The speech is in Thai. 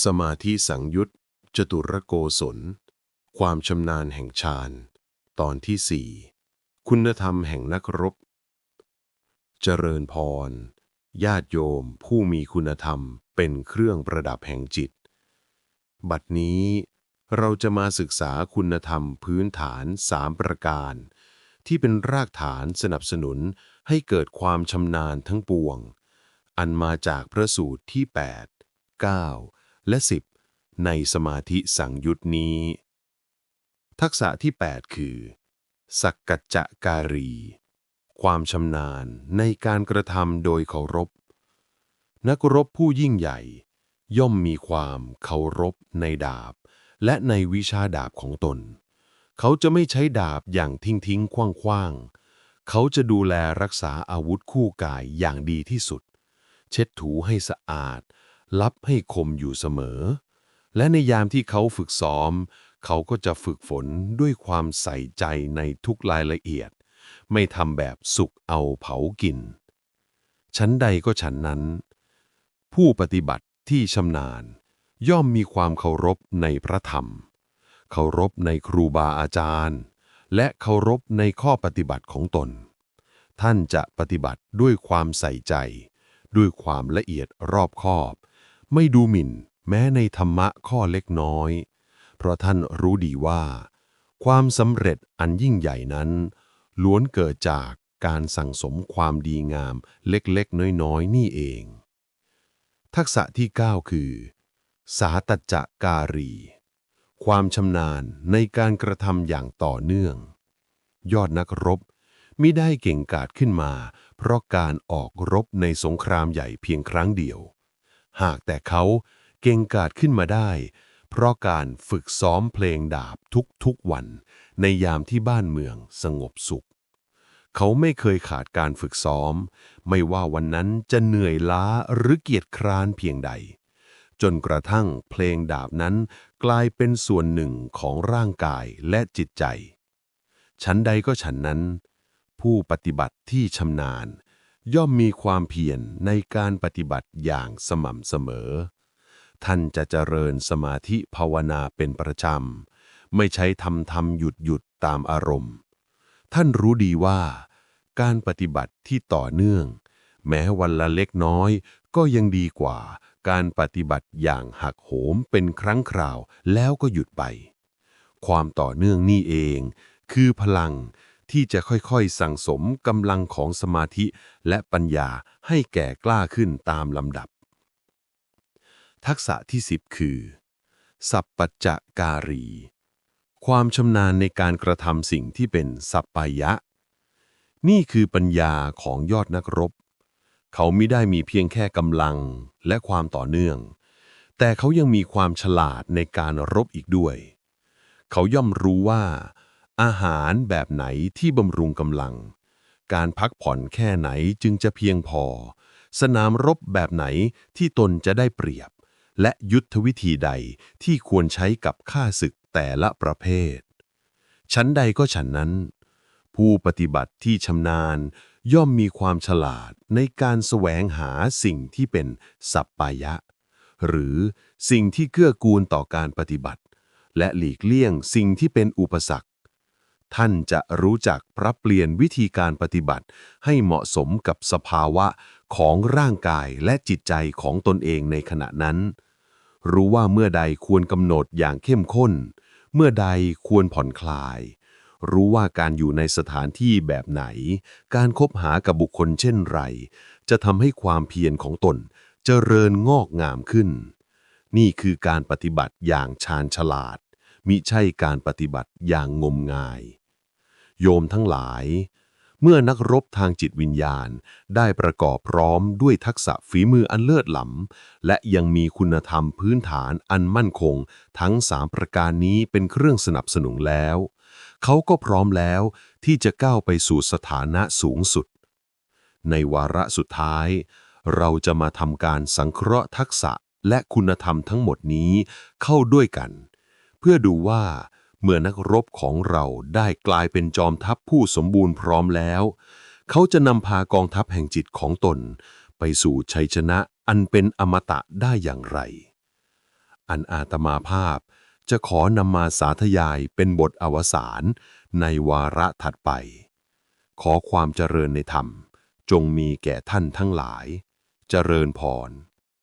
สมาธิสังยุตจตุรโกศล ความชำนาญแห่งฌาน ตอนที่สี่คุณธรรมแห่งนักรบ เจริญพร ญาติโยมผู้มีคุณธรรมเป็นเครื่องประดับแห่งจิต บัดนี้เราจะมาศึกษาคุณธรรมพื้นฐานสามประการ ที่เป็นรากฐานสนับสนุนให้เกิดความชำนาญทั้งปวง อันมาจากพระสูตรที่ 8 9 และ 10 ในสมาธิสังยุตนี้ ทักษะที่ 8 คือ สักกัจจะการี ความชำนาญในการกระทำโดยเคารพ นักรบผู้ยิ่งใหญ่ ย่อมมีความเคารพในดาบ และในวิชาดาบของตน เขาจะไม่ใช้ดาบอย่างทิ้งทิ้งคว้างคว้างเขาจะดูแลรักษาอาวุธคู่กายอย่างดีที่สุด เช็ดถูให้สะอาด ลับให้คมอยู่เสมอ และในยามที่เขาฝึกซ้อม เขาก็จะฝึกฝนด้วยความใส่ใจในทุกรายละเอียด ไม่ทำแบบสุกเอาเผากิน ชั้นใดก็ฉันนั้น ผู้ปฏิบัติที่ชำนาญ ย่อมมีความเคารพในพระธรรม เคารพในครูบาอาจารย์ และเคารพในข้อปฏิบัติของตน ท่านจะปฏิบัติด้วยความใส่ใจ ด้วยความละเอียดรอบคอบ ไม่ดูหมิ่น แม้ในธรรมะข้อเล็กน้อย เพราะท่านรู้ดีว่า ความสำเร็จอันยิ่งใหญ่นั้น ล้วนเกิดจากการสั่งสมความดีงามเล็กๆ น้อยๆ นี่เอง ทักษะที่ 9 คือ สาตัจจการี ความชำนาญในการกระทำอย่างต่อเนื่อง ยอดนักรบมิได้เก่งกาจขึ้นมา เพราะการออกรบในสงครามใหญ่เพียงครั้งเดียว หากแต่เขาเก่งกาจขึ้นมาได้ เพราะการฝึกซ้อมเพลงดาบทุกๆวัน ในยามที่บ้านเมืองสงบสุข เขาไม่เคยขาดการฝึกซ้อม ไม่ว่าวันนั้นจะเหนื่อยล้าหรือเกียจคร้านเพียงใด จนกระทั่งเพลงดาบนั้นกลายเป็นส่วนหนึ่งของร่างกายและจิตใจ ชั้นใดก็ฉันนั้น ผู้ปฏิบัติที่ชำนาญ ย่อมมีความเพียรในการปฏิบัติอย่างสม่ำเสมอ ท่านจะเจริญสมาธิภาวนาเป็นประจำ ไม่ใช้ทำทำหยุดหยุดตามอารมณ์ ท่านรู้ดีว่า การปฏิบัติที่ต่อเนื่อง แม้วันละเล็กน้อยก็ยังดีกว่าการปฏิบัติอย่างหักโหมเป็นครั้งคราวแล้วก็หยุดไป ความต่อเนื่องนี่เอง คือพลัง ที่จะค่อยๆ สั่งสมกำลังของสมาธิและปัญญาให้แก่กล้าขึ้นตามลำดับ ทักษะที่ 10 คือ สัพปัจจการี ความชำนาญในการกระทำสิ่งที่เป็นสัปปายะ นี่คือปัญญาของยอดนักรบ เขาไม่ได้มีเพียงแค่กำลังและความต่อเนื่อง แต่เขายังมีความฉลาดในการรบอีกด้วย เขาย่อมรู้ว่า อาหารแบบไหนที่บำรุงกำลัง การพักผ่อนแค่ไหนจึงจะเพียงพอ สนามรบแบบไหนที่ตนจะได้เปรียบ และยุทธวิธีใดที่ควรใช้กับข้าศึกแต่ละประเภท ชั้นใดก็ฉันนั้น ผู้ปฏิบัติที่ชำนาญย่อมมีความฉลาดในการแสวงหาสิ่งที่เป็นสัปปายะ หรือสิ่งที่เกื้อกูลต่อการปฏิบัติ และหลีกเลี่ยงสิ่งที่เป็นอุปสรรค ท่านจะรู้จักปรับเปลี่ยนวิธีการปฏิบัติ ให้เหมาะสมกับสภาวะของร่างกายและจิตใจของตนเองในขณะนั้น รู้ว่าเมื่อใดควรกำหนดอย่างเข้มข้น เมื่อใดควรผ่อนคลาย รู้ว่าการอยู่ในสถานที่แบบไหน การคบหากับบุคคลเช่นไร จะทำให้ความเพียรของตนเจริญงอกงามขึ้น นี่คือการปฏิบัติอย่างชาญฉลาดมิใช่การปฏิบัติอย่างงมงาย โยมทั้งหลาย เมื่อนักรบทางจิตวิญญาณได้ประกอบพร้อมด้วยทักษะฝีมืออันเลิศล้ำและยังมีคุณธรรมพื้นฐานอันมั่นคง ทั้งสามประการนี้เป็นเครื่องสนับสนุนแล้ว เขาก็พร้อมแล้วที่จะก้าวไปสู่สถานะสูงสุด ในวาระสุดท้าย เราจะมาทำการสังเคราะห์ทักษะและคุณธรรมทั้งหมดนี้เข้าด้วยกัน เพื่อดูว่า เมื่อนักรบของเราได้กลายเป็นจอมทัพผู้สมบูรณ์พร้อมแล้ว เขาจะนำพากองทัพแห่งจิตของตน ไปสู่ชัยชนะอันเป็นอมตะได้อย่างไร อันอาตมาภาพจะขอนำมาสาธยายเป็นบทอวสานในวาระถัดไป ขอความเจริญในธรรม จงมีแก่ท่านทั้งหลาย เจริญพร